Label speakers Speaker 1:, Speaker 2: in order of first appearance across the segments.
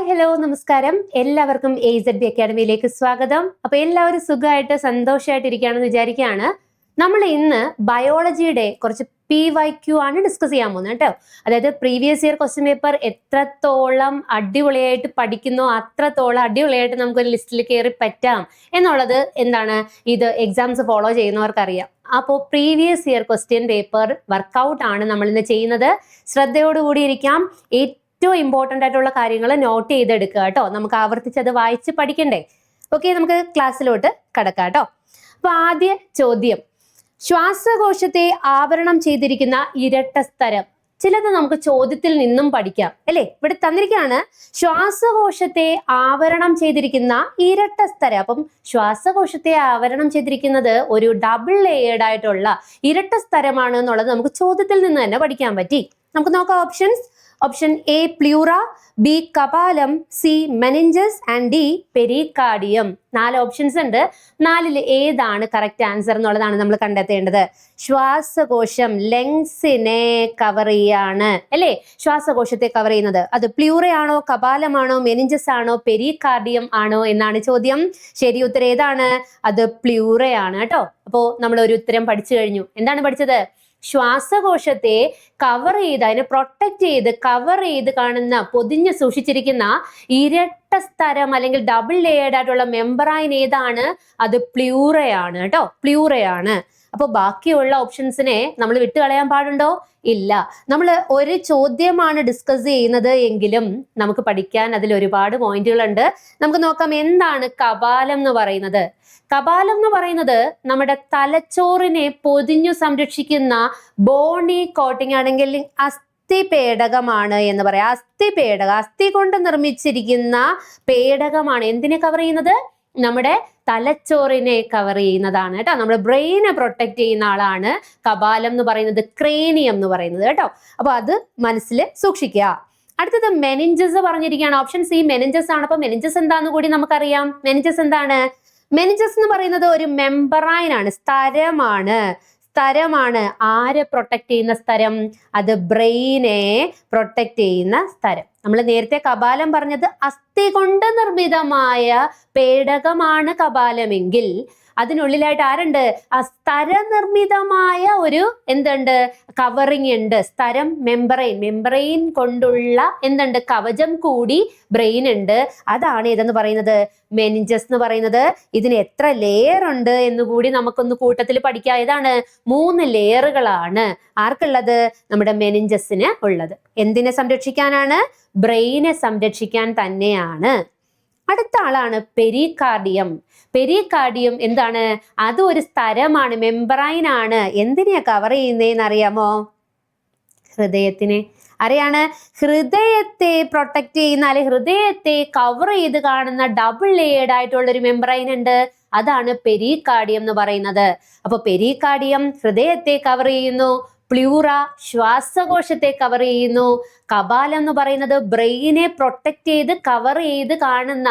Speaker 1: Hi hello നമസ്കാരം. എല്ലാവർക്കും A Z B അക്കാഡമിയിലേക്ക് സ്വാഗതം. അപ്പൊ എല്ലാവരും സുഖമായിട്ട് സന്തോഷമായിട്ട് ഇരിക്കുകയാണെന്ന് വിചാരിക്കുകയാണ്. നമ്മൾ ഇന്ന് ബയോളജിയുടെ കുറച്ച് പി വൈ ക്യു ആണ് ഡിസ്കസ് ചെയ്യാൻ പോകുന്നത് കേട്ടോ. അതായത് പ്രീവിയസ് ഇയർ ക്വസ്റ്റ്യൻ പേപ്പർ എത്രത്തോളം അടിപൊളിയായിട്ട് പഠിക്കുന്നോ അത്രത്തോളം അടിപൊളിയായിട്ട് നമുക്കൊരു ലിസ്റ്റിൽ കയറി പറ്റാം എന്നുള്ളത് എന്താണ് ഇത് എക്സാംസ് ഫോളോ ചെയ്യുന്നവർക്കറിയാം. അപ്പോൾ previous year question paper work out ആണ് നമ്മൾ ഇന്ന് ചെയ്യുന്നത്. ശ്രദ്ധയോടുകൂടി ഇരിക്കാം. ഏറ്റവും ഇമ്പോർട്ടന്റ് ആയിട്ടുള്ള കാര്യങ്ങൾ നോട്ട് ചെയ്തെടുക്കുക കേട്ടോ. നമുക്ക് ആവർത്തിച്ച് അത് വായിച്ച് പഠിക്കണ്ടേ? ഓക്കെ നമുക്ക് ക്ലാസ്സിലോട്ട് കടക്കാം കേട്ടോ. അപ്പൊ ആദ്യ ചോദ്യം. ശ്വാസകോശത്തെ ആവരണം ചെയ്തിരിക്കുന്ന ഇരട്ട സ്തരം. ചിലത് നമുക്ക് ചോദ്യത്തിൽ നിന്നും പഠിക്കാം അല്ലേ? ഇവിടെ തന്നിരിക്കുകയാണ് ശ്വാസകോശത്തെ ആവരണം ചെയ്തിരിക്കുന്ന ഇരട്ട സ്തരം. അപ്പം ശ്വാസകോശത്തെ ആവരണം ചെയ്തിരിക്കുന്നത് ഒരു ഡബിൾ ലെയേർഡ് ആയിട്ടുള്ള ഇരട്ട സ്തരമാണ് എന്നുള്ളത് നമുക്ക് ചോദ്യത്തിൽ നിന്ന് തന്നെ പഠിക്കാൻ പറ്റി. നമുക്ക് നോക്കാം options option A pleura B കപാലം C meninges and D pericardium നാല് ഓപ്ഷൻസ് ഉണ്ട്. നാലിൽ ഏതാണ് കറക്റ്റ് ആൻസർ എന്നുള്ളതാണ് നമ്മൾ കണ്ടെത്തേണ്ടത്. ശ്വാസകോശം ലങ്സിനെ കവർ ചെയ്യാണ്. അല്ലേ? ശ്വാസകോശത്തെ കവർ ചെയ്യുന്നത്. അത് പ്ലൂറയാണോ കപാലമാണോ മെനിഞ്ചസ് ആണോ പെരികാർഡിയം ആണോ എന്നാണ് ചോദ്യം. ശരി ഉത്തരം ഏതാണ്? അത് പ്ലൂറയാണ് കേട്ടോ. അപ്പോൾ നമ്മൾ ഒരു ഉത്തരം പഠിച്ചു കഴിഞ്ഞു. എന്താണ് പഠിച്ചത്? ശ്വാസകോശത്തെ കവർ ചെയ്ത് അതിനെ പ്രൊട്ടക്ട് ചെയ്ത് കവർ ചെയ്ത് കാണുന്ന പൊതിഞ്ഞ് സൂക്ഷിച്ചിരിക്കുന്ന ഇരട്ട സ്ഥലം അല്ലെങ്കിൽ ഡബിൾ ലെയർഡ് ആയിട്ടുള്ള മെമ്പറൈൻ ഏതാണ്? അത് പ്ലൂറയാണ് കേട്ടോ. പ്ലൂറയാണ് അപ്പോൾ ബാക്കിയുള്ള ഓപ്ഷൻസിനെ നമ്മൾ വിട്ടുകളയാൻ പാടുണ്ടോ? ഇല്ല. നമ്മൾ ഒരു ചോദ്യമാണ് ഡിസ്കസ് ചെയ്യുന്നത് എങ്കിലും നമുക്ക് പഠിക്കാൻ അതിൽ ഒരുപാട് പോയിന്റുകളുണ്ട് നമുക്ക് നോക്കാം എന്താണ് കപാലം എന്ന് പറയുന്നത്? കപാലം എന്ന് പറയുന്നത് നമ്മുടെ തലച്ചോറിനെ പൊതിഞ്ഞു സംരക്ഷിക്കുന്ന ബോണി കോട്ടിംഗ് ആണെങ്കിൽ അസ്ഥി പേടകമാണ് എന്ന് പറയാം. അസ്ഥി പേടകം അസ്ഥി കൊണ്ട് നിർമ്മിച്ചിരിക്കുന്ന പേടകമാണ്. എന്തിനെ കവർ ചെയ്യുന്നത്? നമ്മുടെ തലച്ചോറിനെ കവർ ചെയ്യുന്നതാണ് കേട്ടോ. നമ്മുടെ ബ്രെയിനെ പ്രൊട്ടക്ട് ചെയ്യുന്ന ആളാണ് കപാലം എന്ന് പറയുന്നത് ക്രേനിയം എന്ന് പറയുന്നത് കേട്ടോ. അപ്പൊ അത് മനസ്സിൽ സൂക്ഷിക്കുക. അടുത്തത് മെനിഞ്ചസ് പറഞ്ഞിരിക്കുകയാണ്. ഓപ്ഷൻ സി മെനിഞ്ചസ് ആണ്. അപ്പൊ മെനിഞ്ചസ് എന്താന്ന് കൂടി നമുക്കറിയാം. മെനിഞ്ചസ് എന്താണ്? മെനിഞ്ചസ് എന്ന് പറയുന്നത് ഒരു മെമ്പറൈൻ ആണ് സ്ഥരമാണ്. സ്ഥലമാണ് ആരെ പ്രൊട്ടക്ട് ചെയ്യുന്ന സ്ഥലം അത് ബ്രെയിനെ പ്രൊട്ടക്ട് ചെയ്യുന്ന സ്ഥലം നമ്മൾ നേരത്തെ കപാലം പറഞ്ഞത് അസ്ഥി കൊണ്ട് നിർമ്മിതമായ പേടകമാണ് കപാലമെങ്കിൽ അതിനുള്ളിലായിട്ട് ആരുണ്ട്? സ്ഥരനിർമ്മിതമായ ഒരു എന്തുണ്ട്? കവറിങ് ഉണ്ട്. സ്ഥരം മെമ്പറൈൻ മെമ്പറൈൻ കൊണ്ടുള്ള എന്തുണ്ട്? കവചം കൂടി ബ്രെയിൻ ഉണ്ട്. അതാണ് ഇതെന്ന് പറയുന്നത്? മെനിഞ്ചസ് എന്ന് പറയുന്നത്. ഇതിന് എത്ര ലെയർ ഉണ്ട് എന്ന് കൂടി നമുക്കൊന്ന് കൂട്ടത്തിൽ പഠിക്കാം. ഇതാണ് മൂന്ന് ലെയറുകളാണ് ആർക്കുള്ളത്? നമ്മുടെ മെനിഞ്ചസിന് ഉള്ളത്. എന്തിനെ സംരക്ഷിക്കാനാണ്? ബ്രെയിനെ സംരക്ഷിക്കാൻ തന്നെയാണ്. അടുത്ത ആളാണ് പെരികാർഡിയം പെരികാർഡിയം എന്താണ്? അത് ഒരു സ്ഥലമാണ് മെമ്പറൈൻ ആണ്. എന്തിനെയാ കവർ ചെയ്യുന്നതെന്ന് അറിയാമോ ഹൃദയത്തിനെ. അറിയാണ് ഹൃദയത്തെ പ്രൊട്ടക്ട് ചെയ്യുന്ന അല്ലെ ഹൃദയത്തെ കവർ ചെയ്ത് കാണുന്ന ഡബിൾ ലെയർഡ് ആയിട്ടുള്ള ഒരു മെമ്പറൈൻ ഉണ്ട്. അതാണ് പെരികാർഡിയം എന്ന് പറയുന്നത്. അപ്പൊ പെരികാർഡിയം ഹൃദയത്തെ കവർ ചെയ്യുന്നു. പ്ലൂറ ശ്വാസകോശത്തെ കവർ ചെയ്യുന്നു. കപാലം എന്ന് പറയുന്നത് ബ്രെയിനെ പ്രൊട്ടക്ട് ചെയ്ത് കവർ ചെയ്ത് കാണുന്ന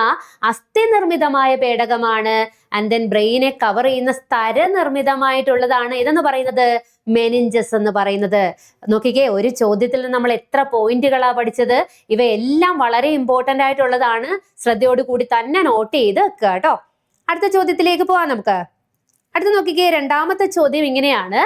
Speaker 1: അസ്ഥി നിർമ്മിതമായ പേടകമാണ് ആൻഡ് ദെൻ ബ്രെയിനെ കവർ ചെയ്യുന്ന സ്ഥര നിർമ്മിതമായിട്ടുള്ളതാണ് ഇതെന്ന് പറയുന്നത്? മെനിഞ്ചസ് എന്ന് പറയുന്നത്. നോക്കിക്കേ ഒരു ചോദ്യത്തിൽ നമ്മൾ എത്ര പോയിന്റുകളാണ് പഠിച്ചത്? ഇവയെല്ലാം വളരെ ഇമ്പോർട്ടന്റ് ആയിട്ടുള്ളതാണ്. ശ്രദ്ധയോട് കൂടി തന്നെ നോട്ട് ചെയ്ത് വെക്കുക കേട്ടോ. അടുത്ത ചോദ്യത്തിലേക്ക് പോവാം നമുക്ക്. അടുത്ത നോക്കിക്കേ രണ്ടാമത്തെ ചോദ്യം ഇങ്ങനെയാണ്.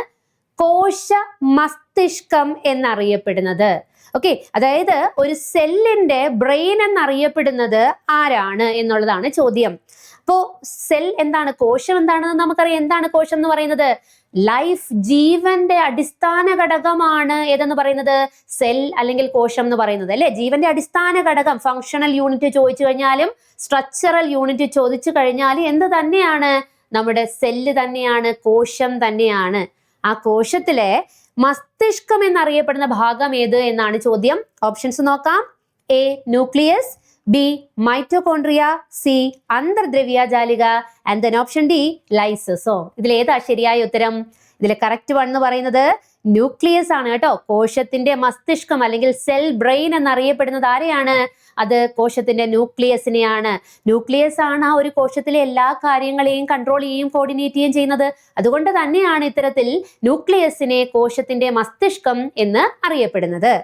Speaker 1: കോശ മസ്തിഷ്കം എന്നറിയപ്പെടുന്നത്. ഓക്കെ അതായത് ഒരു സെല്ലിന്റെ ബ്രെയിൻ എന്നറിയപ്പെടുന്നത് ആരാണ് എന്നുള്ളതാണ് ചോദ്യം. അപ്പോ സെൽ എന്താണ്? കോശം എന്താണെന്ന് നമുക്കറിയാം. എന്താണ് കോശം എന്ന് പറയുന്നത്? ലൈഫ് ജീവന്റെ അടിസ്ഥാന ഘടകമാണ് ഏതെന്ന് പറയുന്നത്? സെൽ അല്ലെങ്കിൽ കോശം എന്ന് പറയുന്നത്. അല്ലെ? ജീവന്റെ അടിസ്ഥാന ഘടകം ഫങ്ഷണൽ യൂണിറ്റ് ചോദിച്ചു കഴിഞ്ഞാലും സ്ട്രക്ചറൽ യൂണിറ്റ് ചോദിച്ചു കഴിഞ്ഞാലും എന്ത് തന്നെയാണ്? നമ്മുടെ സെല്ല് തന്നെയാണ് കോശം തന്നെയാണ്. ആ കോശത്തിലെ മസ്തിഷ്കം എന്നറിയപ്പെടുന്ന ഭാഗം ഏത് എന്നാണ് ചോദ്യം. ഓപ്ഷൻസ് നോക്കാം. A nucleus B mitochondria C അന്തർദ്രവ്യ ജാലിക and then option D lysosome ഇതിൽ ഏതാ ശരിയായ ഉത്തരം? ഇതിലെ കറക്റ്റ് വൺ എന്ന് പറയുന്നത് ന്യൂക്ലിയസ് ആണ് കേട്ടോ. കോശത്തിന്റെ മസ്തിഷ്കം അല്ലെങ്കിൽ സെൽ ബ്രെയിൻ എന്നറിയപ്പെടുന്നത് ആരെയാണ്? അത് കോശത്തിന്റെ ന്യൂക്ലിയസിനെയാണ്. ന്യൂക്ലിയസ് ആണ് ആ ഒരു കോശത്തിലെ എല്ലാ കാര്യങ്ങളെയും കൺട്രോൾ ചെയ്യുകയും കോർഡിനേറ്റ് ചെയ്യുകയും ചെയ്യുന്നത്. അതുകൊണ്ട് തന്നെയാണ് ഇത്തരത്തിൽ ന്യൂക്ലിയസിനെ കോശത്തിന്റെ മസ്തിഷ്കം എന്ന് അറിയപ്പെടുന്നത്.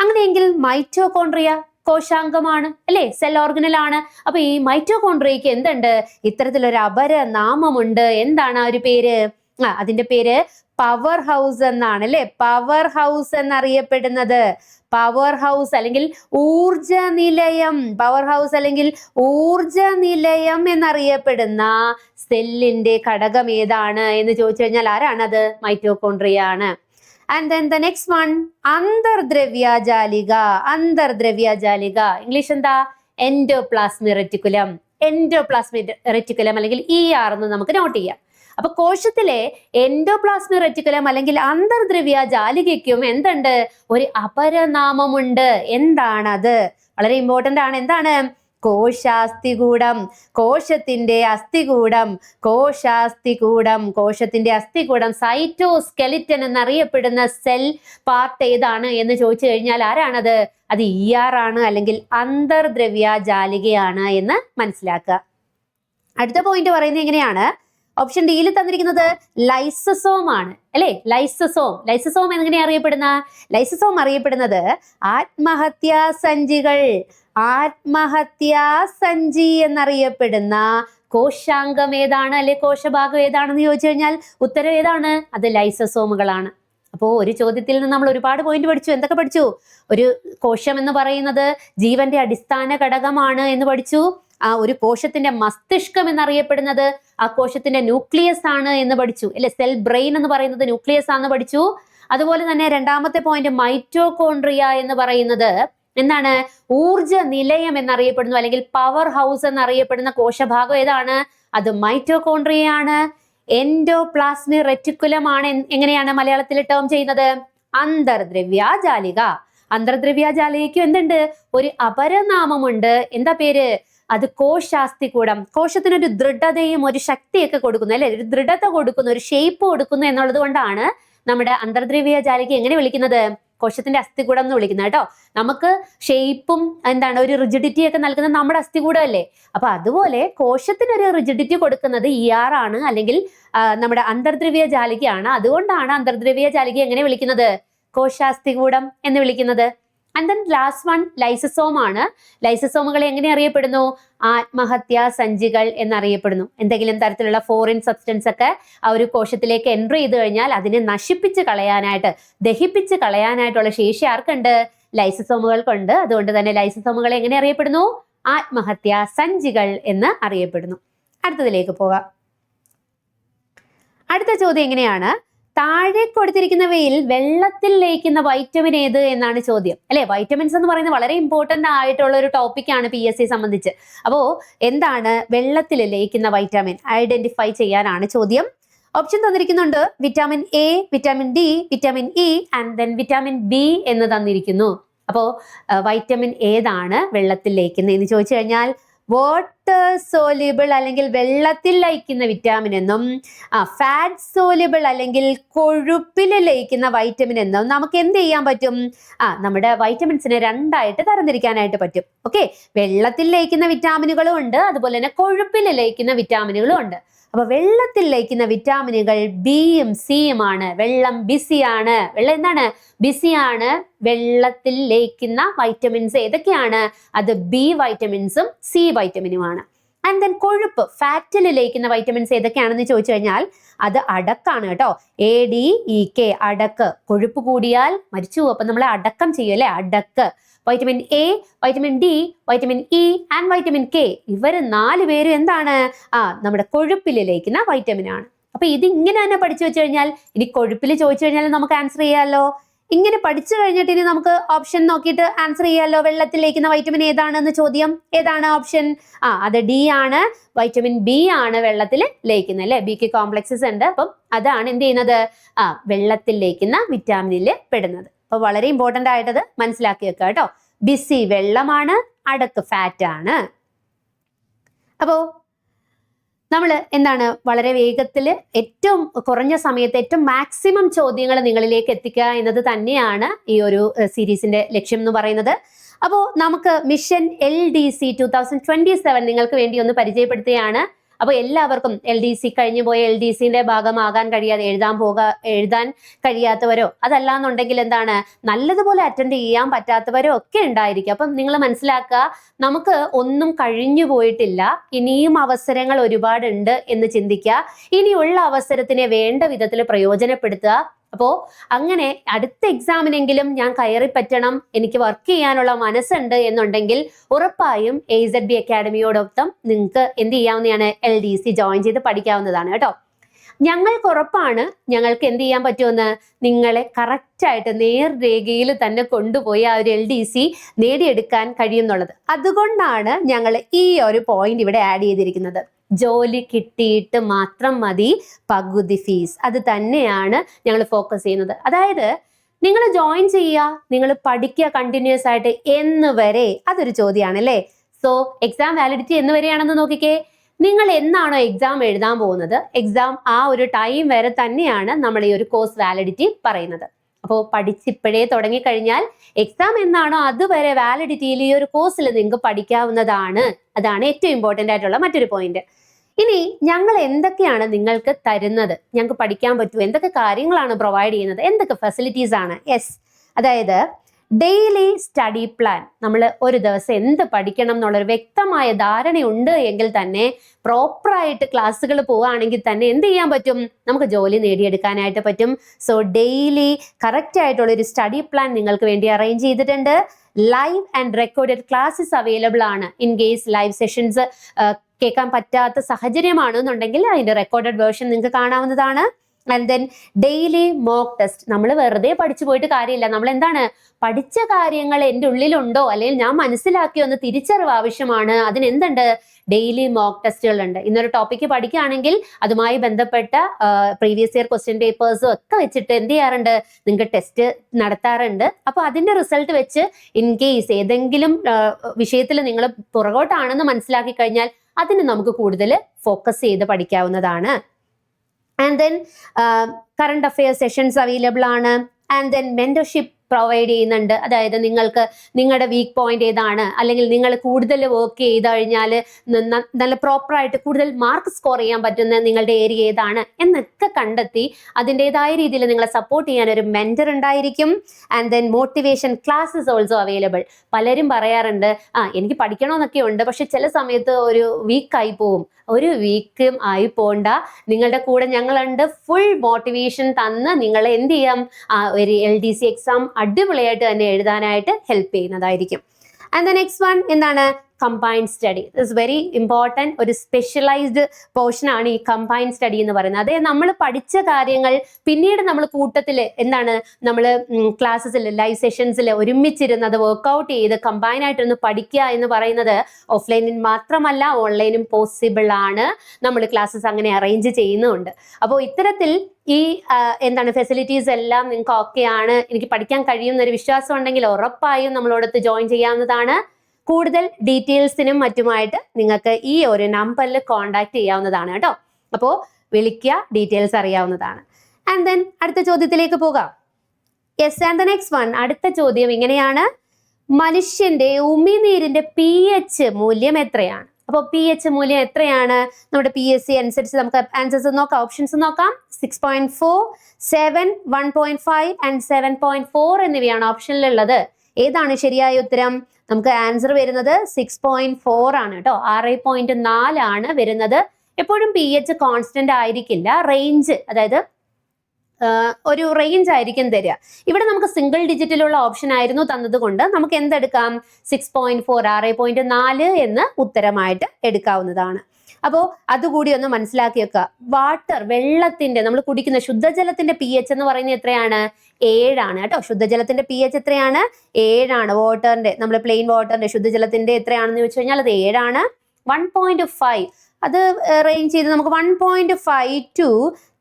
Speaker 1: അങ്ങനെയെങ്കിൽ മൈറ്റോകോൺട്രിയ കോശാംഗമാണ് അല്ലേ? സെൽ ഓർഗനൽ ആണ്. അപ്പൊ ഈ മൈറ്റോകോൺട്രിയക്ക് എന്തുണ്ട്? ഇത്തരത്തിലൊരു അപര നാമമുണ്ട് എന്താണ് ആ ഒരു പേര്? ആ അതിന്റെ പേര് പവർ ഹൗസ് എന്നാണ് അല്ലെ പവർ ഹൗസ് എന്നറിയപ്പെടുന്നത്. പവർ ഹൗസ് അല്ലെങ്കിൽ ഊർജ നിലയം പവർ ഹൗസ് അല്ലെങ്കിൽ ഊർജ നിലയം എന്നറിയപ്പെടുന്ന സെല്ലിന്റെ ഘടകം ഏതാണ് എന്ന് ചോദിച്ചു കഴിഞ്ഞാൽ ആരാണത്? മൈറ്റോകോൺട്രിയ ആണ്. And then the next one അന്തർദ്രവ്യാജാലിക. അന്തർദ്രവ്യാജാലിക. ഇംഗ്ലീഷ് എന്താ? എൻഡോപ്ലാസ്മി റെറ്റിക്കുലം എൻഡോപ്ലാസ്മി റെറ്റിക്കുലം അല്ലെങ്കിൽ ഇ ആർ എന്ന് നമുക്ക് നോട്ട് ചെയ്യാം. അപ്പൊ കോശത്തിലെ എൻഡോപ്ലാസ്മി റെറ്റിക്കുലം അല്ലെങ്കിൽ അന്തർദ്രവ്യ ജാലികയ്ക്കും എന്തുണ്ട്? ഒരു അപരനാമമുണ്ട്. എന്താണത്? വളരെ ഇമ്പോർട്ടന്റ് ആണ്. എന്താണ്? കോശാസ്ഥികൂടം. കോശത്തിന്റെ അസ്ഥികൂടം. കോശാസ്ഥികൂടം. കോശത്തിന്റെ അസ്ഥികൂടം സൈറ്റോസ്കെലിറ്റൻ എന്നറിയപ്പെടുന്ന സെൽ പാർട്ട് ഏതാണ് എന്ന് ചോദിച്ചു കഴിഞ്ഞാൽ ആരാണത്? അത് ഇ ആർ ആണ് അല്ലെങ്കിൽ അന്തർദ്രവ്യ ജാലികയാണ് എന്ന് മനസ്സിലാക്കുക. അടുത്ത പോയിന്റ് പറയുന്നത് എങ്ങനെയാണ്? ഓപ്ഷൻ ഡിയിൽ തന്നിരിക്കുന്നത് ലൈസസോം ആണ്. അല്ലേ? ലൈസസോം ലൈസസോം എങ്ങനെ അറിയപ്പെടുന്ന? ലൈസസോം അറിയപ്പെടുന്നത് ആത്മഹത്യാ സഞ്ചികൾ. ആത്മഹത്യാ സഞ്ചി എന്നറിയപ്പെടുന്ന കോശാംഗം ഏതാണ്? അല്ലെ കോശഭാഗം ഏതാണെന്ന് ചോദിച്ചു കഴിഞ്ഞാൽ ഉത്തരം ഏതാണ്? അത് ലൈസസോമുകളാണ് അപ്പോൾ ഒരു ചോദ്യത്തിൽ നിന്ന് നമ്മൾ ഒരുപാട് പോയിന്റ് പഠിച്ചു. എന്തൊക്കെ പഠിച്ചു? ഒരു കോശം എന്ന് പറയുന്നത് ജീവന്റെ അടിസ്ഥാന ഘടകമാണ് എന്ന് പഠിച്ചു. ആ ഒരു കോശത്തിന്റെ മസ്തിഷ്കം എന്നറിയപ്പെടുന്നത് ആ കോശത്തിന്റെ ന്യൂക്ലിയസ് ആണ് എന്ന് പഠിച്ചു. അല്ലെ സെൽ ബ്രെയിൻ എന്ന് പറയുന്നത് ന്യൂക്ലിയസ് ആണെന്ന് പഠിച്ചു. അതുപോലെ തന്നെ രണ്ടാമത്തെ പോയിന്റ് മൈറ്റോകോൺഡ്രിയ എന്ന് പറയുന്നത് എന്താണ്? ഊർജ നിലയം എന്നറിയപ്പെടുന്നു അല്ലെങ്കിൽ പവർ ഹൗസ് എന്നറിയപ്പെടുന്ന കോശഭാഗം ഏതാണ്? അത് മൈറ്റോകോൺഡ്രിയ ആണ് എൻഡോപ്ലാസ്മി റെറ്റിക്കുലം ആണ് എങ്ങനെയാണ് മലയാളത്തിൽ ടേം ചെയ്യുന്നത്? അന്തർദ്രവ്യാജാലിക അന്തർദ്രവ്യാജാലികയ്ക്കും എന്തുണ്ട്? ഒരു അപരനാമമുണ്ട്. എന്താ പേര്? അത് കോശാസ്തി കൂടം കോശത്തിനൊരു ദൃഢതയും ഒരു ശക്തിയൊക്കെ കൊടുക്കുന്നു അല്ലെ? ഒരു ദൃഢത കൊടുക്കുന്നു ഒരു ഷേപ്പ് കൊടുക്കുന്നു എന്നുള്ളത് കൊണ്ടാണ് നമ്മുടെ അന്തർദ്രവ്യ ജാലിക എങ്ങനെ വിളിക്കുന്നത്? കോശത്തിന്റെ അസ്ഥികൂടം എന്ന് വിളിക്കുന്നത് കേട്ടോ. നമുക്ക് ഷേപ്പും എന്താണ് ഒരു റിജിഡിറ്റി ഒക്കെ നൽകുന്നത് നമ്മുടെ അസ്ഥികൂടം അല്ലേ? അപ്പൊ അതുപോലെ കോശത്തിന് ഒരു റിജിഡിറ്റി കൊടുക്കുന്നത് ഇ ആർ ആണ് അല്ലെങ്കിൽ നമ്മുടെ അന്തർദ്രവ്യ ജാലികയാണ്. അതുകൊണ്ടാണ് അന്തർദ്രവ്യ ജാലിക എങ്ങനെ വിളിക്കുന്നത്? കോശാസ്ഥികൂടം എന്ന് വിളിക്കുന്നത്. And then last one lysosome ആണ്. ലൈസസോമുകൾ എങ്ങനെ അറിയപ്പെടുന്നു? ആത്മഹത്യ സഞ്ചികൾ എന്നറിയപ്പെടുന്നു. എന്തെങ്കിലും തരത്തിലുള്ള ഫോറിൻ സബ്സ്റ്റൻസ് ഒക്കെ ആ ഒരു കോശത്തിലേക്ക് എൻട്രി ചെയ്ത് കഴിഞ്ഞാൽ അതിനെ നശിപ്പിച്ച് കളയാനായിട്ട് ദഹിപ്പിച്ച് കളയാനായിട്ടുള്ള ശേഷി ആർക്കുണ്ട്? ലൈസസോമുകൾക്കുണ്ട് അതുകൊണ്ട് തന്നെ ലൈസസോമുകൾ എങ്ങനെ അറിയപ്പെടുന്നു? ആത്മഹത്യ സഞ്ചികൾ എന്ന് അറിയപ്പെടുന്നു. അടുത്തതിലേക്ക് പോകാം. അടുത്ത ചോദ്യം എങ്ങനെയാണ്? താഴെ കൊടുത്തിരിക്കുന്നവയിൽ വെള്ളത്തിൽ ലയിക്കുന്ന വൈറ്റമിൻ ഏത് എന്നാണ് ചോദ്യം. അല്ലെ? വൈറ്റമിൻസ് എന്ന് പറയുന്നത് വളരെ ഇമ്പോർട്ടന്റ് ആയിട്ടുള്ള ഒരു ടോപ്പിക്കാണ് പി എസ് സി സംബന്ധിച്ച്. അപ്പോ എന്താണ് വെള്ളത്തിൽ ലയിക്കുന്ന വൈറ്റമിൻ ഐഡന്റിഫൈ ചെയ്യാനാണ് ചോദ്യം. Option തന്നിരിക്കുന്നുണ്ട് vitamin A vitamin D vitamin E and then vitamin B എന്ന് തന്നിരിക്കുന്നു. അപ്പോൾ വൈറ്റമിൻ ഏതാണ് വെള്ളത്തിൽ ലയിക്കുന്നത് എന്ന് ചോദിച്ചു കഴിഞ്ഞാൽ വാട്ടർ സോലിബിൾ അല്ലെങ്കിൽ വെള്ളത്തിൽ ലയിക്കുന്ന വിറ്റാമിൻ എന്നും ആ ഫാറ്റ് സോലിബിൾ അല്ലെങ്കിൽ കൊഴുപ്പിൽ ലയിക്കുന്ന വൈറ്റമിൻ എന്നും നമുക്ക് എന്ത് ചെയ്യാൻ പറ്റും? ആ നമ്മുടെ വൈറ്റമിൻസിനെ രണ്ടായിട്ട് തരംതിരിക്കാനായിട്ട് പറ്റും. ഓക്കെ വെള്ളത്തിൽ ലയിക്കുന്ന വിറ്റാമിനുകളും ഉണ്ട്. അതുപോലെ തന്നെ കൊഴുപ്പിൽ ലയിക്കുന്ന വിറ്റാമിനുകളും ഉണ്ട്. അപ്പൊ വെള്ളത്തിൽ ലയിക്കുന്ന വിറ്റാമിനുകൾ ബിയും സിയും ആണ് വെള്ളം ബിസിയാണ് വെള്ളം എന്താണ്? ബിസിയാണ് വെള്ളത്തിൽ ലയിക്കുന്ന വൈറ്റമിൻസ് ഏതൊക്കെയാണ്? അത് ബി വൈറ്റമിൻസും സി വൈറ്റമിനുമാണ് ആൻഡ് ദെൻ കൊഴുപ്പ് ഫാറ്റിൽ ലയിക്കുന്ന വൈറ്റമിൻസ് ഏതൊക്കെയാണെന്ന് ചോദിച്ചു കഴിഞ്ഞാൽ അത് അടക്കാണ് കേട്ടോ. എ ഡി ഇ കെ അടക്ക്. കൊഴുപ്പ് കൂടിയാൽ മരിച്ചു. അപ്പൊ നമ്മൾ അടക്കം ചെയ്യും അല്ലെ? അടക്ക്. Vitamin A vitamin D vitamin E and vitamin K ഇവർ നാല് പേരും എന്താണ്? ആ നമ്മുടെ കൊഴുപ്പിൽ ലയിക്കുന്ന വൈറ്റമിൻ ആണ്. അപ്പൊ ഇത് ഇങ്ങനെ തന്നെ പഠിച്ചു വെച്ച് കഴിഞ്ഞാൽ ഇനി കൊഴുപ്പിൽ ചോദിച്ചു കഴിഞ്ഞാൽ നമുക്ക് ആൻസർ ചെയ്യാമല്ലോ ഇങ്ങനെ പഠിച്ചു കഴിഞ്ഞിട്ട് ഇനി നമുക്ക് ഓപ്ഷൻ നോക്കിയിട്ട് ആൻസർ ചെയ്യാമല്ലോ വെള്ളത്തിൽ ലയിക്കുന്ന വൈറ്റമിൻ ഏതാണെന്ന് ചോദ്യം? ഏതാണ് ഓപ്ഷൻ ആ അത് ഡി ആണ്. വൈറ്റമിൻ ബി ആണ് വെള്ളത്തിൽ ലയിക്കുന്നത് അല്ലെ? കെ കോംപ്ലക്സസ് ഉണ്ട്. അപ്പം അതാണ് എന്ത് ചെയ്യുന്നത്? ആ വെള്ളത്തിൽ ലയിക്കുന്ന വിറ്റാമിനിൽ പെടുന്നത്. അപ്പൊ വളരെ ഇമ്പോർട്ടന്റ് ആയിട്ടത് മനസ്സിലാക്കി വെക്കുക കേട്ടോ. ബിസി വെള്ളമാണ് അടക്ക് ഫാറ്റ് ആണ്. അപ്പോ നമ്മൾ എന്താണ് വളരെ വേഗത്തിൽ ഏറ്റവും കുറഞ്ഞ സമയത്ത് ഏറ്റവും മാക്സിമം ചോദ്യങ്ങൾ നിങ്ങളിലേക്ക് എത്തിക്കുക എന്നത് തന്നെയാണ് ഈ ഒരു സീരീസിന്റെ ലക്ഷ്യം എന്ന് പറയുന്നത്. അപ്പോൾ നമുക്ക് mission L D C two thousand twenty seven നിങ്ങൾക്ക് വേണ്ടി ഒന്ന് പരിചയപ്പെടുത്തുകയാണ്. അപ്പൊ എല്ലാവർക്കും എൽ ഡി സി കഴിഞ്ഞു പോയ എൽ ഡി സിന്റെ ഭാഗമാകാൻ കഴിയാതെ എഴുതാൻ പോക എഴുതാൻ കഴിയാത്തവരോ അതല്ലാന്നുണ്ടെങ്കിൽ എന്താണ് നല്ലതുപോലെ അറ്റൻഡ് ചെയ്യാൻ പറ്റാത്തവരോ ഒക്കെ ഉണ്ടായിരിക്കും. അപ്പം നിങ്ങൾ മനസ്സിലാക്കുക നമുക്ക് ഒന്നും കഴിഞ്ഞു പോയിട്ടില്ല. ഇനിയും അവസരങ്ങൾ ഒരുപാടുണ്ട് എന്ന് ചിന്തിക്കുക. ഇനിയുള്ള അവസരത്തിനെ വേണ്ട വിധത്തിൽ പ്രയോജനപ്പെടുത്തുക. അപ്പോ അങ്ങനെ അടുത്ത എക്സാമിനെങ്കിലും ഞാൻ കയറി പറ്റണം എനിക്ക് വർക്ക് ചെയ്യാനുള്ള മനസ്സുണ്ട് എന്നുണ്ടെങ്കിൽ ഉറപ്പായും എ സെഡ് ബി അക്കാഡമിയോടൊപ്പം നിങ്ങൾക്ക് എന്ത് ചെയ്യാവുന്നതാണ് എൽ ഡി സി ജോയിൻ ചെയ്ത് പഠിക്കാവുന്നതാണ് കേട്ടോ. ഞങ്ങൾക്ക് ഉറപ്പാണ് ഞങ്ങൾക്ക് എന്ത് ചെയ്യാൻ പറ്റുമെന്ന് നിങ്ങളെ കറക്റ്റായിട്ട് നേർരേഖയിൽ തന്നെ കൊണ്ടുപോയി ആ ഒരു എൽ ഡി സി നേടിയെടുക്കാൻ കഴിയുന്നുള്ളത്. അതുകൊണ്ടാണ് ഞങ്ങൾ ഈ ഒരു പോയിന്റ് ഇവിടെ ആഡ് ചെയ്തിരിക്കുന്നത്. ജോലി കിട്ടിയിട്ട് മാത്രം മതി പകുതി ഫീസ് അത് തന്നെയാണ് ഞങ്ങൾ ഫോക്കസ് ചെയ്യുന്നത്. അതായത് നിങ്ങൾ ജോയിൻ ചെയ്യുക നിങ്ങൾ പഠിക്കുക കണ്ടിന്യൂസ് ആയിട്ട് എന്ന് വരെ അതൊരു ചോദ്യമാണ് അല്ലേ? സോ എക്സാം വാലിഡിറ്റി എന്ന് വരെയാണെന്ന് നോക്കിക്കേ. നിങ്ങൾ എന്നാണോ എക്സാം എഴുതാൻ പോകുന്നത്? എക്സാം ആ ഒരു ടൈം വരെ തന്നെയാണ് നമ്മൾ ഈ ഒരു കോഴ്സ് വാലിഡിറ്റി പറയുന്നത്. അപ്പോൾ പഠിച്ചിപ്പോഴേ തുടങ്ങിക്കഴിഞ്ഞാൽ എക്സാം എന്നാണോ അതുവരെ വാലിഡിറ്റിയിൽ ഈ ഒരു കോഴ്സിൽ നിങ്ങൾക്ക് പഠിക്കാവുന്നതാണ്. അതാണ് ഏറ്റവും ഇമ്പോർട്ടന്റ് ആയിട്ടുള്ള മറ്റൊരു പോയിന്റ് ഇനി ഞങ്ങൾ എന്തൊക്കെയാണ് നിങ്ങൾക്ക് തരുന്നത്? ഞങ്ങൾക്ക് പഠിക്കാൻ പറ്റുമോ? എന്തൊക്കെ കാര്യങ്ങളാണ് പ്രൊവൈഡ് ചെയ്യുന്നത്? എന്തൊക്കെ ഫെസിലിറ്റീസ് ആണ്? യെസ് അതായത് ഡെയിലി സ്റ്റഡി പ്ലാൻ നമ്മൾ ഒരു ദിവസം എന്ത് പഠിക്കണം എന്നുള്ളൊരു വ്യക്തമായ ധാരണയുണ്ട് എങ്കിൽ തന്നെ പ്രോപ്പറായിട്ട് ക്ലാസ്സുകൾ പോവുകയാണെങ്കിൽ തന്നെ എന്ത് ചെയ്യാൻ പറ്റും? നമുക്ക് ജോലി നേടിയെടുക്കാനായിട്ട് പറ്റും. സോ ഡെയിലി കറക്റ്റ് ആയിട്ടുള്ള ഒരു സ്റ്റഡി പ്ലാൻ നിങ്ങൾക്ക് വേണ്ടി അറേഞ്ച് ചെയ്തിട്ടുണ്ട്. Live and recorded classes available ആണ്. ഇൻ കേസ് ലൈവ് സെഷൻസ് കേൾക്കാൻ പറ്റാത്ത സാഹചര്യമാണെന്നുണ്ടെങ്കിൽ അതിന്റെ റെക്കോർഡഡ് വേർഷൻ നിങ്ങൾക്ക് കാണാവുന്നതാണ്. And then daily mock test നമ്മൾ വെറുതെ പഠിച്ചു പോയിട്ട് കാര്യമില്ല. നമ്മൾ എന്താണ് പഠിച്ച കാര്യങ്ങൾ എന്റെ ഉള്ളിലുണ്ടോ? അല്ലെങ്കിൽ ഞാൻ മനസ്സിലാക്കിയോ എന്ന് തിരിച്ചറിവ് ആവശ്യമാണ്. അതിന് എന്തുണ്ട് ഡെയിലി മോക്ക് ടെസ്റ്റുകളുണ്ട് ഇന്നൊരു ടോപ്പിക്ക് പഠിക്കുകയാണെങ്കിൽ അതുമായി ബന്ധപ്പെട്ട പ്രീവിയസ് ഇയർ ക്വസ്റ്റ്യൻ പേപ്പേഴ്സും ഒക്കെ വെച്ചിട്ട് എന്ത് ചെയ്യാറുണ്ട്? നിങ്ങൾക്ക് ടെസ്റ്റ് നടത്താറുണ്ട്. അപ്പോൾ അതിന്റെ റിസൾട്ട് വെച്ച് ഇൻ കേസ് ഏതെങ്കിലും വിഷയത്തിൽ നിങ്ങൾ പുറകോട്ടാണെന്ന് മനസ്സിലാക്കി കഴിഞ്ഞാൽ അതിന് നമുക്ക് കൂടുതൽ ഫോക്കസ് ചെയ്ത് പഠിക്കാവുന്നതാണ്. And then current affair sessions available ആണ്. ആൻഡ് ദെൻ മെന്റർഷിപ്പ് പ്രൊവൈഡ് ചെയ്യുന്നുണ്ട്. അതായത് നിങ്ങൾക്ക് നിങ്ങളുടെ വീക്ക് പോയിന്റ് ഏതാണ് അല്ലെങ്കിൽ നിങ്ങൾ കൂടുതൽ വർക്ക് ചെയ്ത് കഴിഞ്ഞാൽ നല്ല പ്രോപ്പറായിട്ട് കൂടുതൽ മാർക്ക് സ്കോർ ചെയ്യാൻ പറ്റുന്ന നിങ്ങളുടെ ഏരിയ ഏതാണ് എന്നൊക്കെ കണ്ടെത്തി അതിന്റെതായ രീതിയിൽ നിങ്ങളെ സപ്പോർട്ട് ചെയ്യാൻ ഒരു മെന്റർ ഉണ്ടായിരിക്കും. And then motivation classes also available പലരും പറയാറുണ്ട് ആ എനിക്ക് പഠിക്കണമെന്നൊക്കെ ഉണ്ട് പക്ഷെ ചില സമയത്ത് ഒരു വീക്കായി പോവും. ഒരു വീക്കും ആയി പോണ്ട. നിങ്ങളുടെ കൂടെ ഞങ്ങളുണ്ട്. ഫുൾ മോട്ടിവേഷൻ തന്ന് നിങ്ങളെ എന്ത് ചെയ്യാം? ഒരു എൽ ഡി സി എക്സാം അടിപൊളിയായിട്ട് തന്നെ എഴുതാനായിട്ട് ഹെൽപ്പ് ചെയ്യുന്നതായിരിക്കും. ആൻഡ് ദ നെക്സ്റ്റ് വൺ എന്താണ്? Combined study it's very important ഒരു സ്പെഷ്യലൈസ്ഡ് പോർഷൻ ആണ് ഈ കമ്പൈൻഡ് സ്റ്റഡി എന്ന് പറയുന്നത്. അതായത് നമ്മൾ പഠിച്ച കാര്യങ്ങൾ പിന്നീട് നമ്മൾ കൂട്ടത്തിൽ എന്താണ് നമ്മൾ ക്ലാസ്സസിൽ ലൈവ് സെഷൻസിൽ ഒരുമിച്ചിരുന്ന് അത് വർക്ക്ഔട്ട് ചെയ്ത് കമ്പൈൻ ആയിട്ടൊന്ന് പഠിക്കുക എന്ന് പറയുന്നത് ഓഫ്ലൈനിൽ മാത്രമല്ല ഓൺലൈനും പോസിബിൾ ആണ്. നമ്മൾ ക്ലാസ്സസ് അങ്ങനെ അറേഞ്ച് ചെയ്യുന്നുണ്ട്. അപ്പോൾ ഇത്തരത്തിൽ ഈ എന്താണ് ഫെസിലിറ്റീസ് എല്ലാം നിങ്ങൾക്ക് ഓക്കെ ആണ്. എനിക്ക് പഠിക്കാൻ കഴിയുന്ന ഒരു വിശ്വാസം ഉണ്ടെങ്കിൽ ഉറപ്പായും നമ്മളോടൊത്ത് ജോയിൻ ചെയ്യാവുന്നതാണ്. കൂടുതൽ ഡീറ്റെയിൽസിനും മറ്റുമായിട്ട് നിങ്ങൾക്ക് ഈ ഒരു നമ്പറിൽ കോൺടാക്ട് ചെയ്യാവുന്നതാണ് കേട്ടോ. അപ്പോൾ വിളിക്കുക ഡീറ്റെയിൽസ് അറിയാവുന്നതാണ്. ആൻഡ് ദെൻ അടുത്ത ചോദ്യത്തിലേക്ക് പോകാം. Yes and the next one അടുത്ത ചോദ്യം ഇങ്ങനെയാണ്. മനുഷ്യന്റെ ഉമിനീരിന്റെ പി എച്ച് മൂല്യം എത്രയാണ്? അപ്പോൾ പി എച്ച് മൂല്യം എത്രയാണ്? നമ്മുടെ പി എസ് സി അനുസരിച്ച് നമുക്ക് ആൻസേഴ്സ് നോക്കാം ഓപ്ഷൻസ് നോക്കാം. Six point four seven one point five and seven point four എന്നിവയാണ് ഓപ്ഷനിലുള്ളത് ഏതാണ് ശരിയായ ഉത്തരം? നമുക്ക് ആൻസർ വരുന്നത് സിക്സ് പോയിന്റ് ഫോർ ആണ് കേട്ടോ. ആറ് പോയിന്റ് നാലാണ് വരുന്നത്. എപ്പോഴും പി എച്ച് കോൺസ്റ്റന്റ് ആയിരിക്കില്ല. റേഞ്ച് അതായത് ഒരു റേഞ്ച് ആയിരിക്കും തരിക. ഇവിടെ നമുക്ക് സിംഗിൾ ഡിജിറ്റിലുള്ള ഓപ്ഷൻ ആയിരുന്നു തന്നതുകൊണ്ട് നമുക്ക് എന്തെടുക്കാം? സിക്സ് പോയിന്റ് ഫോർ ആറ് പോയിന്റ് നാല് എന്ന് ഉത്തരമായിട്ട് എടുക്കാവുന്നതാണ്. അപ്പോൾ അതുകൂടി ഒന്ന് മനസ്സിലാക്കി വെക്കുക വാട്ടർ വെള്ളത്തിന്റെ നമ്മൾ കുടിക്കുന്ന ശുദ്ധജലത്തിന്റെ പി എച്ച് എന്ന് പറയുന്നത് എത്രയാണ്? ഏഴാണ് കേട്ടോ. ശുദ്ധജലത്തിന്റെ പി എച്ച് എത്രയാണ്? ഏഴാണ്. വാട്ടറിന്റെ നമ്മൾ പ്ലെയിൻ വാട്ടറിന്റെ ശുദ്ധജലത്തിന്റെ എത്രയാണെന്ന് ചോദിച്ചു കഴിഞ്ഞാൽ അത് ഏഴാണ്. വൺ പോയിന്റ് ഫൈവ് അത് റേഞ്ച് ചെയ്ത് നമുക്ക് one point five two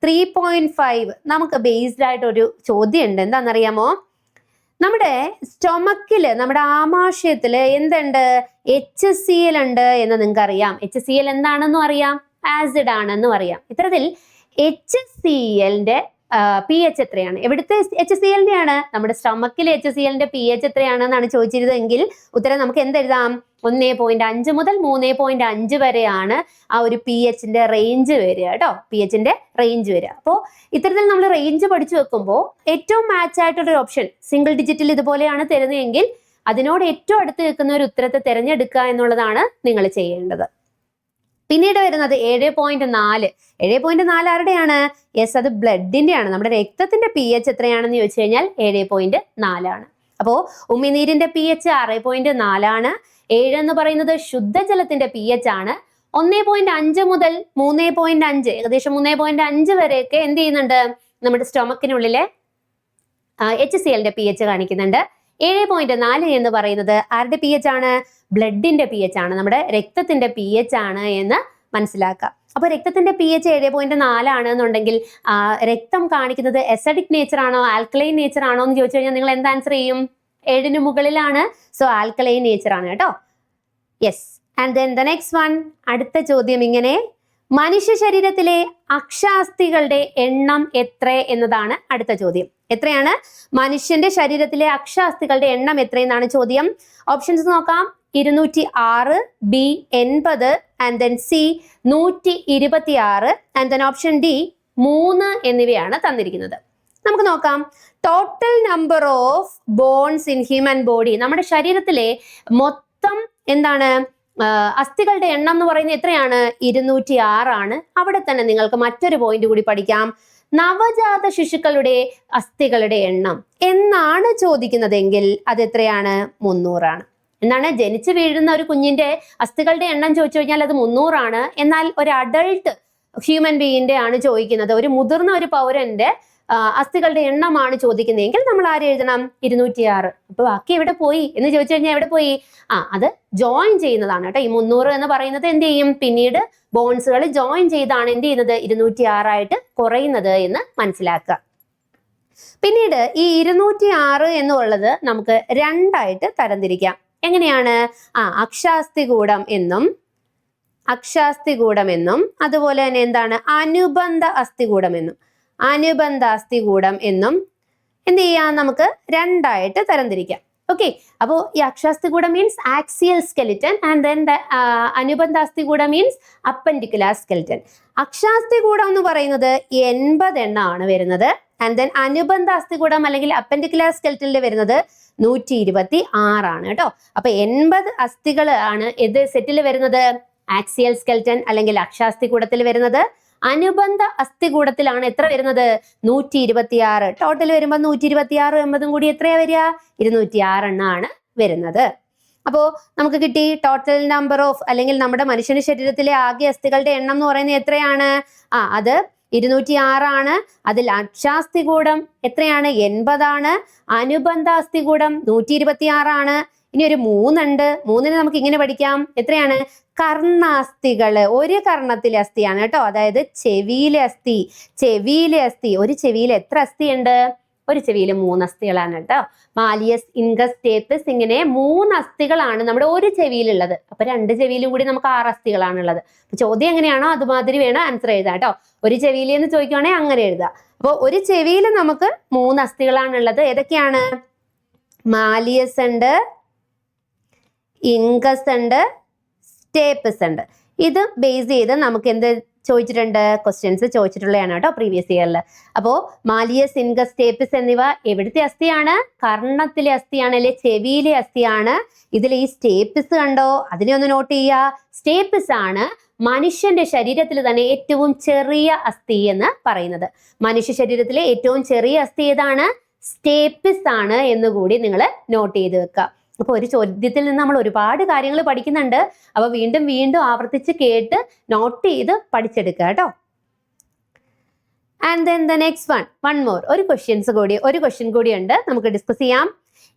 Speaker 1: three point five നമുക്ക് ബേസ്ഡ് ആയിട്ട് ഒരു ചോദ്യം ഉണ്ട് എന്താണെന്നറിയാമോ? നമ്മുടെ സ്റ്റൊമക്കിൽ നമ്മുടെ ആമാശയത്തിൽ എന്തുണ്ട്? എച്ച് സി എൽ ഉണ്ട് എന്ന് നിങ്ങൾക്ക് അറിയാം എച്ച് സി എൽ എന്താണെന്നും അറിയാം. ആസിഡ് ആണെന്നും അറിയാം. ഇത്തരത്തിൽ എച്ച് സി എല്ലിന്റെ പി എച്ച് എത്രയാണ്? എവിടുത്തെ എച്ച് സി എല്ലിന്റെ ആണ് നമ്മുടെ സ്റ്റൊമക്കിലെ എച്ച് സി എല്ലിന്റെ പി എച്ച് എത്രയാണെന്നാണ് ചോദിച്ചിരുന്നതെങ്കിൽ ഉത്തരം നമുക്ക് എന്തെഴുതാം? ഒന്നേ പോയിന്റ് അഞ്ച് മുതൽ മൂന്നേ പോയിന്റ് അഞ്ച് വരെയാണ് ആ ഒരു പി എച്ചിന്റെ റേഞ്ച് വരിക കേട്ടോ. പി എച്ചിന്റെ റേഞ്ച് വരിക. അപ്പോൾ ഇത്തരത്തിൽ നമ്മൾ റേഞ്ച് പഠിച്ചു വെക്കുമ്പോൾ ഏറ്റവും മാച്ച് ആയിട്ടുള്ള ഒരു ഓപ്ഷൻ സിംഗിൾ ഡിജിറ്റിൽ ഇതുപോലെയാണ് തരുന്നതെങ്കിൽ അതിനോട് ഏറ്റവും അടുത്ത് നിൽക്കുന്ന ഒരു ഉത്തരത്തെ തിരഞ്ഞെടുക്കുക എന്നുള്ളതാണ് നിങ്ങൾ ചെയ്യേണ്ടത്. പിന്നീട് വരുന്നത് ഏഴ് പോയിന്റ് നാല്. ഏഴ് പോയിന്റ് നാല് ആരുടെയാണ്? യെസ് അത് ബ്ലഡിന്റെ ആണ് നമ്മുടെ രക്തത്തിന്റെ പി എച്ച് എത്രയാണെന്ന് ചോദിച്ചു കഴിഞ്ഞാൽ ഏഴ് പോയിന്റ് നാലാണ് അപ്പോ ഉമിനീരിന്റെ പി എച്ച് ആറ് പോയിന്റ് നാലാണ് ഏഴ് എന്ന് പറയുന്നത് ശുദ്ധജലത്തിന്റെ പി എച്ച് ആണ്. ഒന്നേ പോയിന്റ് അഞ്ച് മുതൽ മൂന്നേ പോയിന്റ് അഞ്ച് ഏകദേശം മൂന്നേ പോയിന്റ് അഞ്ച് വരെയൊക്കെ എന്ത് ചെയ്യുന്നുണ്ട്? നമ്മുടെ സ്റ്റൊമക്കിനുള്ളിലെ എച്ച് സി എല്ലിന്റെ പി എച്ച് കാണിക്കുന്നുണ്ട്. ഏഴ് പോയിന്റ് നാല് എന്ന് പറയുന്നത് ആരുടെ പി എച്ച് ആണ്? ബ്ലഡിന്റെ പി എച്ച് ആണ്. നമ്മുടെ രക്തത്തിന്റെ പി എച്ച് ആണ് എന്ന് മനസ്സിലാക്കാം അപ്പൊ രക്തത്തിന്റെ പി എച്ച് ഏഴ് പോയിന്റ് നാലാണ് എന്നുണ്ടെങ്കിൽ രക്തം കാണിക്കുന്നത് എസഡിക് നേച്ചർ ആണോ ആൽക്കലൈൻ നേച്ചർ ആണോ എന്ന് ചോദിച്ചു കഴിഞ്ഞാൽ നിങ്ങൾ എന്ത് ആൻസർ ചെയ്യും? ഏഴിന് മുകളിലാണ്. സോ ആൽക്കലൈൻ നേച്ചർ ആണ് കേട്ടോ. Yes and then the next one അടുത്ത ചോദ്യം ഇങ്ങനെ. മനുഷ്യ ശരീരത്തിലെ അക്ഷാസ്ഥികളുടെ എണ്ണം എത്ര എന്നതാണ് അടുത്ത ചോദ്യം. എത്രയാണ്? മനുഷ്യന്റെ ശരീരത്തിലെ അക്ഷാസ്ഥികളുടെ എണ്ണം എത്രയെന്നാണ് ചോദ്യം. ഓപ്ഷൻസ് നോക്കാം. ഇരുന്നൂറ്റി ആറ് ബി എൺപത് ആൻഡ് ദെൻ സി നൂറ്റി ഇരുപത്തി ആറ് ആൻഡ് ദെൻ ഓപ്ഷൻ ഡി മൂന്ന് എന്നിവയാണ് തന്നിരിക്കുന്നത്. നമുക്ക് നോക്കാം. Total number of bones in human body നമ്മുടെ ശരീരത്തിലെ മൊത്തം എന്താണ്? അസ്ഥികളുടെ എണ്ണം എന്ന് പറയുന്നത് എത്രയാണ്? ഇരുന്നൂറ്റി ആറാണ് അവിടെ തന്നെ നിങ്ങൾക്ക് മറ്റൊരു പോയിന്റ് കൂടി പഠിക്കാം. നവജാത ശിശുക്കളുടെ അസ്ഥികളുടെ എണ്ണം. എന്നാണ് ചോദിക്കുന്നതെങ്കിൽ അത് എത്രയാണ്? മുന്നൂറാണ് എന്നാണ് ജനിച്ചു വീഴുന്ന ഒരു കുഞ്ഞിന്റെ അസ്ഥികളുടെ എണ്ണം ചോദിച്ചു കഴിഞ്ഞാൽ അത് മുന്നൂറാണ് എന്നാൽ ഒരു അഡൾട്ട് ഹ്യൂമൻ ബീയിന്റെ ആണ് ചോദിക്കുന്നത്. ഒരു മുതിർന്ന ഒരു പൗരന്റെ അസ്ഥികളുടെ എണ്ണമാണ് ചോദിക്കുന്നതെങ്കിൽ നമ്മൾ ആര് എഴുതണം? ഇരുന്നൂറ്റി ആറ് അപ്പൊ ബാക്കി എവിടെ പോയി? എന്ന് ചോദിച്ചു കഴിഞ്ഞാൽ എവിടെ പോയി? ആ അത് ജോയിൻ ചെയ്യുന്നതാണ് കേട്ടോ. ഈ മുന്നൂറ് എന്ന് പറയുന്നത് എന്ത് ചെയ്യും? പിന്നീട് ബോൺസുകൾ ജോയിൻ ചെയ്താണ് എന്ത് ചെയ്യുന്നത്? ഇരുന്നൂറ്റി ആറായിട്ട് കുറയുന്നത് എന്ന് മനസ്സിലാക്കുക. പിന്നീട് ഈ ഇരുന്നൂറ്റി ആറ് എന്നുള്ളത് നമുക്ക് രണ്ടായിട്ട് തരംതിരിക്കാം. എങ്ങനെയാണ്? ആ അക്ഷാസ്ഥികൂടം എന്നും അക്ഷാസ്ഥികൂടം എന്നും അതുപോലെ തന്നെ എന്താണ്? അനുബന്ധ അസ്ഥികൂടം എന്നും കൂടം എന്നും എന്ത് ചെയ്യാം നമുക്ക് രണ്ടായിട്ട് തരംതിരിക്കാം. ഓക്കെ അപ്പോ ഈ അക്ഷാസ്ഥികൂടം means axial skeleton and then അനുബന്ധാസ്തി കൂടം മീൻസ് അപ്പൻഡിക്കുലാർ സ്കെലിറ്റൻ അക്ഷാസ്ഥികൂടം എന്ന് പറയുന്നത് എൺപത് എണ്ണമാണ് വരുന്നത്. ആൻഡ് ദെൻ അനുബന്ധ അസ്ഥികൂടം അല്ലെങ്കിൽ അപ്പൻഡിക്കുലാർ സ്കെലിറ്റനിൽ വരുന്നത് നൂറ്റി ഇരുപത്തി ആറാണ് കേട്ടോ. അപ്പൊ എൺപത് അസ്ഥികൾ ആണ് ഇത് സെറ്റിൽ വരുന്നത്? ആക്സിയൽ സ്കെൽറ്റൻ അല്ലെങ്കിൽ അക്ഷാസ്ഥികൂടത്തിൽ വരുന്നത് അനുബന്ധ അസ്ഥികൂടത്തിലാണ് എത്ര വരുന്നത്? നൂറ്റി ഇരുപത്തിയാറ് ടോട്ടൽ വരുമ്പോൾ നൂറ്റി ഇരുപത്തി ആറ് എൺപതും കൂടി എത്രയാ വരിക? ഇരുന്നൂറ്റി ആറെണ്ണാണ് വരുന്നത്. അപ്പോ നമുക്ക് കിട്ടി ടോട്ടൽ നമ്പർ ഓഫ് അല്ലെങ്കിൽ നമ്മുടെ മനുഷ്യന്റെ ശരീരത്തിലെ ആകെ അസ്ഥികളുടെ എണ്ണം എന്ന് പറയുന്നത് എത്രയാണ്? ആ അത് ഇരുന്നൂറ്റി ആറാണ് അതിൽ അക്ഷാസ്ഥികൂടം എത്രയാണ്? എൺപതാണ്. അനുബന്ധ അസ്ഥികൂടം നൂറ്റി ഇരുപത്തി ആറാണ് ഇനി ഒരു മൂന്നുണ്ട്. മൂന്നിന് നമുക്ക് ഇങ്ങനെ പഠിക്കാം. എത്രയാണ്? കർണാസ്ഥികൾ. ഒരു കർണത്തിലെ അസ്ഥിയാണ് കേട്ടോ. അതായത് ചെവിയിലെ അസ്ഥി. ചെവിയിലെ അസ്ഥി. ഒരു ചെവിയിൽ എത്ര അസ്ഥിയുണ്ട്? ഒരു ചെവിയിൽ മൂന്ന് അസ്ഥികളാണ് കേട്ടോ. മാലിയസ് ഇൻഗസ് ഇങ്ങനെ മൂന്ന് അസ്ഥികളാണ് നമ്മുടെ ഒരു ചെവിയിലുള്ളത്. അപ്പൊ രണ്ട് ചെവിയിലും കൂടി നമുക്ക് ആറ് അസ്ഥികളാണുള്ളത് ചോദ്യം എങ്ങനെയാണോ അതുമാതിരി വേണം ആൻസർ എഴുതാം കേട്ടോ. ഒരു ചെവിയിൽ എന്ന് ചോദിക്കുവാണെങ്കിൽ അങ്ങനെ എഴുതാം. അപ്പോൾ ഒരു ചെവിയിൽ നമുക്ക് മൂന്ന് അസ്ഥികളാണുള്ളത് ഏതൊക്കെയാണ്? മാലിയസ് ഉണ്ട് ഇൻഗസ് ഉണ്ട് സ്റ്റേപ്പസ് ഉണ്ട്. ഇത് ബേസ് ചെയ്ത് നമുക്ക് എന്ത് ചോദിച്ചിട്ടുണ്ട്? ക്വസ്റ്റ്യൻസ് ചോദിച്ചിട്ടുള്ളതാണ് കേട്ടോ പ്രീവിയസ് ഇയറിൽ അപ്പോൾ മാലിയസ് ഇൻകസ് സ്റ്റേപ്പിസ് എന്നിവ എവിടുത്തെ അസ്ഥിയാണ്? കർണത്തിലെ അസ്ഥിയാണ് അല്ലെ? ചെവിയിലെ അസ്ഥിയാണ്. ഇതിൽ ഈ സ്റ്റേപ്പിസ് കണ്ടോ? അതിനെ ഒന്ന് നോട്ട് ചെയ്യുക. സ്റ്റേപ്പിസ് ആണ് മനുഷ്യന്റെ ശരീരത്തിൽ തന്നെ ഏറ്റവും ചെറിയ അസ്ഥി എന്ന് പറയുന്നത്. മനുഷ്യ ശരീരത്തിലെ ഏറ്റവും ചെറിയ അസ്ഥി ഏതാണ്? സ്റ്റേപ്പിസ് ആണ് എന്ന് കൂടി നിങ്ങൾ നോട്ട് ചെയ്ത് വെക്കുക. അപ്പൊ ഒരു ചോദ്യത്തിൽ നിന്ന് നമ്മൾ ഒരുപാട് കാര്യങ്ങൾ പഠിക്കുന്നുണ്ട്. അപ്പോൾ വീണ്ടും വീണ്ടും ആവർത്തിച്ച് കേട്ട് നോട്ട് ചെയ്ത് പഠിച്ചെടുക്കുക കേട്ടോ. And then the next one one more ഒരു ക്വസ്റ്റ്യൻസ് കൂടി ഒരു ക്വസ്റ്റ്യൻ ഉണ്ട്. നമുക്ക് ഡിസ്കസ് ചെയ്യാം.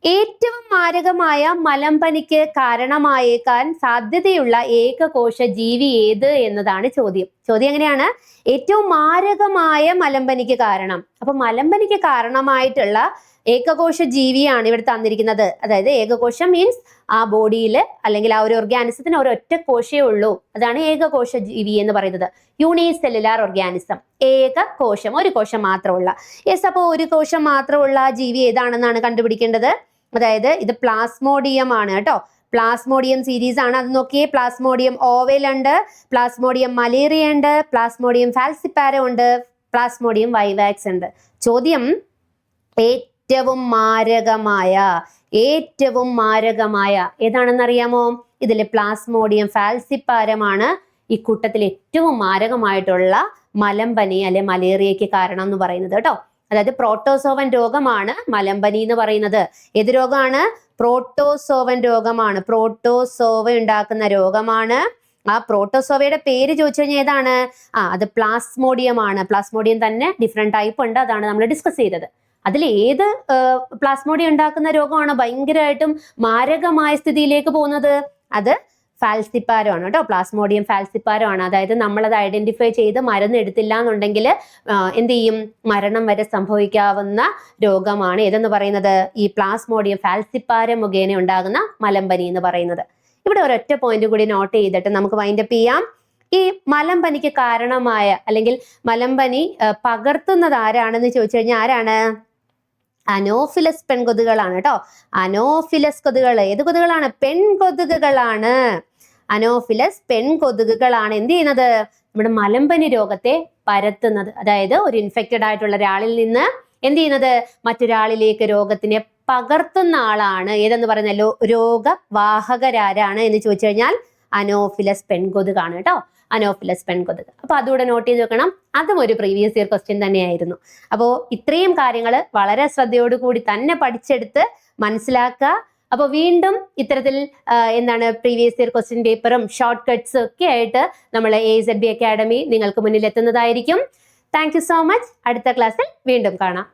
Speaker 1: ഏറ്റവും മാരകമായ മലമ്പനിക്ക് കാരണമായേക്കാൻ സാധ്യതയുള്ള ഏകകോശ ജീവി ഏത് എന്നതാണ് ചോദ്യം. ചോദ്യം എങ്ങനെയാണ്? ഏറ്റവും മാരകമായ മലമ്പനിക്ക് കാരണം. അപ്പൊ മലമ്പനിക്ക് കാരണമായിട്ടുള്ള ഏകകോശ ജീവിയാണ് ഇവിടെ തന്നിരിക്കുന്നത്. അതായത് ഏകകോശം മീൻസ് ആ ബോഡിയിൽ അല്ലെങ്കിൽ ആ ഒരു ഓർഗാനിസത്തിന് ഒരൊറ്റ കോശേ ഉള്ളൂ. അതാണ് ഏകകോശ ജീവി എന്ന് പറയുന്നത്. യൂണി സെല്ലുലാർ ഓർഗാനിസം ഏക കോശം ഒരു കോശം മാത്രമുള്ള. യെസ് അപ്പോൾ ഒരു കോശം മാത്രമുള്ള ജീവി ഏതാണെന്നാണ് കണ്ടുപിടിക്കേണ്ടത്? അതായത് ഇത് പ്ലാസ്മോഡിയം ആണ് കേട്ടോ. പ്ലാസ്മോഡിയം സീരീസ് ആണ്. അത് നോക്കിയേ പ്ലാസ്മോഡിയം ഓവൽ ഉണ്ട് പ്ലാസ്മോഡിയം മലേറിയ ഉണ്ട് പ്ലാസ്മോഡിയം ഫാൽസിപ്പാര ഉണ്ട് പ്ലാസ്മോഡിയം വൈവാക്സ് ഉണ്ട്. ചോദ്യം ഏറ്റവും മാരകമായ ഏറ്റവും മാരകമായ ഏതാണെന്നറിയാമോ? ഇതിൽ പ്ലാസ്മോഡിയം ഫാൽസിപ്പാരമാണ് ഈ കൂട്ടത്തിൽ ഏറ്റവും മാരകമായിട്ടുള്ള മലമ്പനി അല്ലെ മലേറിയയ്ക്ക് കാരണം എന്ന് പറയുന്നത് കേട്ടോ. അതായത് പ്രോട്ടോസോവൻ രോഗമാണ് മലമ്പനി എന്ന് പറയുന്നത്. ഏത് രോഗമാണ്? പ്രോട്ടോസോവൻ രോഗമാണ്. പ്രോട്ടോസോവ ഉണ്ടാക്കുന്ന രോഗമാണ്. ആ പ്രോട്ടോസോവയുടെ പേര് ചോദിച്ചു കഴിഞ്ഞാൽ ഏതാണ്? ആ അത് പ്ലാസ്മോഡിയം ആണ് പ്ലാസ്മോഡിയം തന്നെ ഡിഫറെന്റ് ടൈപ്പ് ഉണ്ട്. അതാണ് നമ്മൾ ഡിസ്കസ് ചെയ്തത്. അതിൽ ഏത് പ്ലാസ്മോഡിയം ഉണ്ടാക്കുന്ന രോഗമാണ്? ഭയങ്കരമായിട്ടും മാരകമായ സ്ഥിതിയിലേക്ക് പോകുന്നത്? അത് ഫാൽസിപ്പാരമാണ് കേട്ടോ. പ്ലാസ്മോഡിയം ഫാൽസിപ്പാരമാണ്. അതായത് നമ്മളത് ഐഡന്റിഫൈ ചെയ്ത് മരുന്ന് എടുത്തില്ല എന്നുണ്ടെങ്കിൽ എന്ത് ചെയ്യും? മരണം വരെ സംഭവിക്കാവുന്ന രോഗമാണ് ഏതെന്ന് പറയുന്നത്? ഈ പ്ലാസ്മോഡിയം ഫാൽസിപ്പാരം മുഖേന ഉണ്ടാകുന്ന മലമ്പനി എന്ന് പറയുന്നത്. ഇവിടെ ഒരൊറ്റ പോയിന്റ് കൂടി നോട്ട് ചെയ്തിട്ട് നമുക്ക് വൈൻഡപ്പ് ചെയ്യാം. ഈ മലമ്പനിക്ക് കാരണമായ അല്ലെങ്കിൽ മലമ്പനി പകർത്തുന്നത് ആരാണെന്ന് ചോദിച്ചു കഴിഞ്ഞാൽ ആരാണ്? അനോഫിലസ് പെൺകൊതുകളാണ് കേട്ടോ. അനോഫിലസ് കൊതുകുകൾ. ഏത് കൊതുകുകളാണ്? പെൺകൊതുകുകളാണ്. അനോഫിലസ് പെൺകൊതുകുകളാണ്. എന്ത് ചെയ്യുന്നത്? നമ്മുടെ മലമ്പനി രോഗത്തെ പരത്തുന്നത്. അതായത് ഒരു ഇൻഫെക്റ്റഡ് ആയിട്ടുള്ള ഒരാളിൽ നിന്ന് എന്ത് ചെയ്യുന്നത്? മറ്റൊരാളിലേക്ക് രോഗത്തിനെ പകർത്തുന്ന ആളാണ്. ഏതെന്ന് പറയുന്ന രോഗവാഹകരാരാണ് എന്ന് ചോദിച്ചു കഴിഞ്ഞാൽ അനോഫിലസ് പെൺകൊതുകാണ് കേട്ടോ. അനോഫിലസ് പെൺകൊതുക് അപ്പൊ അതുകൂടെ നോട്ട് ചെയ്ത് വെക്കണം. അതും ഒരു പ്രീവിയസ് ഇയർ ക്വസ്റ്റ്യൻ തന്നെയായിരുന്നു. അപ്പോൾ ഇത്രയും കാര്യങ്ങൾ വളരെ ശ്രദ്ധയോടുകൂടി തന്നെ പഠിച്ചെടുത്ത് മനസ്സിലാക്കുക. അപ്പോൾ വീണ്ടും ഇത്തരത്തിൽ എന്താണ് പ്രീവിയസ് ഇയർ ക്വസ്റ്റ്യൻ പേപ്പറും ഷോർട്ട് കട്ട്സും ഒക്കെ ആയിട്ട് നമ്മൾ എ സെഡ് ബി അക്കാഡമി നിങ്ങൾക്ക് മുന്നിൽ എത്തുന്നതായിരിക്കും താങ്ക് യു സോ മച്ച് അടുത്ത ക്ലാസ്സിൽ വീണ്ടും കാണാം.